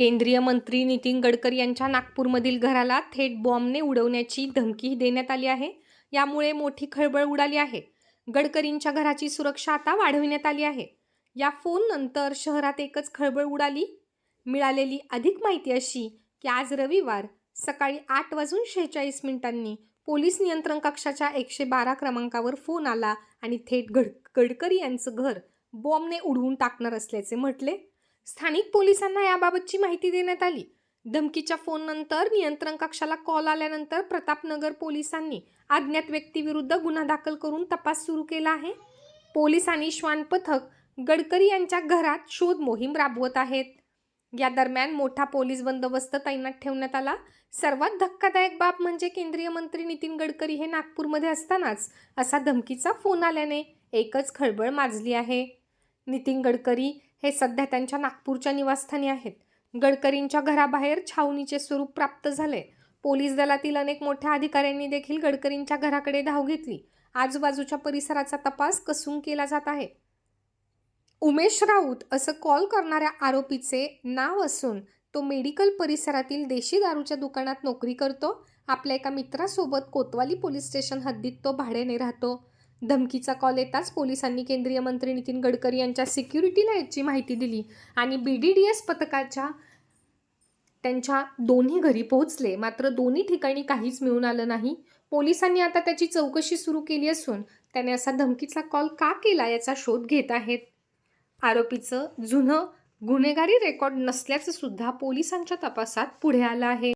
केंद्रीय मंत्री नितीन गडकरी यांच्या नागपूरमधील घराला थेट बॉम्बने उडवण्याची धमकी देण्यात आली आहे. यामुळे मोठी खळबळ उडाली आहे. गडकरींच्या घराची सुरक्षा आता वाढविण्यात आली आहे. या फोननंतर शहरात एकच खळबळ उडाली. मिळालेली अधिक माहिती अशी की आज रविवार सकाळी आठ वाजून शेहेचाळीस मिनिटांनी पोलीस नियंत्रण कक्षाच्या एकशे बारा क्रमांकावर फोन आला आणि थेट गड गडकरी यांचं घर बॉम्बने उडवून टाकणार असल्याचे म्हटले. स्थानिक पोलिसांना याबाबतची माहिती देण्यात आली. धमकीच्या फोननंतर नियंत्रण कक्षाला कॉल आल्यानंतर प्रतापनगर पोलिसांनी अज्ञात व्यक्तीविरुद्ध गुन्हा दाखल करून तपास सुरू केला आहे. पोलीस आणि श्वान पथक गडकरी यांच्या घरात शोध मोहीम राबवत आहेत. या दरम्यान मोठा पोलीस बंदोबस्त तैनात ठेवण्यात आला. सर्वात धक्कादायक बाब म्हणजे केंद्रीय मंत्री नितीन गडकरी हे नागपूरमध्ये असतानाच असा धमकीचा फोन आल्याने एकच खळबळ माजली आहे. नितीन गडकरी हे सध्या त्यांच्या नागपूरच्या निवासस्थानी आहेत. गडकरींच्या घराबाहेर छावणीचे स्वरूप प्राप्त झाले. पोलीस दलातील अनेक मोठ्या अधिकाऱ्यांनी देखील गडकरींच्या घराकडे धाव घेतली. आजूबाजूच्या परिसराचा तपास कसून केला जात आहे? उमेश राऊत असं कॉल करणाऱ्या आरोपीचे नाव असून तो मेडिकल परिसरातील देशी दारूच्या दुकानात नोकरी करतो. आपल्या एका मित्रासोबत कोतवाली पोलीस स्टेशन हद्दीत तो भाड्याने राहतो. धमकीचा कॉल येताच पोलिसांनी केंद्रीय मंत्री नितीन गडकरी यांच्या सिक्युरिटीला याची माहिती दिली आणि बी डी डी एस पथकाच्या त्यांच्या दोन्ही घरी पोहोचले. मात्र दोन्ही ठिकाणी काहीच मिळून आलं नाही. पोलिसांनी आता त्याची चौकशी सुरू केली असून त्याने असा धमकीचा कॉल का केला याचा शोध घेत आहेत. आरोपीचं जुनं गुन्हेगारी रेकॉर्ड नसल्याचं सुद्धा पोलिसांच्या तपासात पुढे आलं आहे.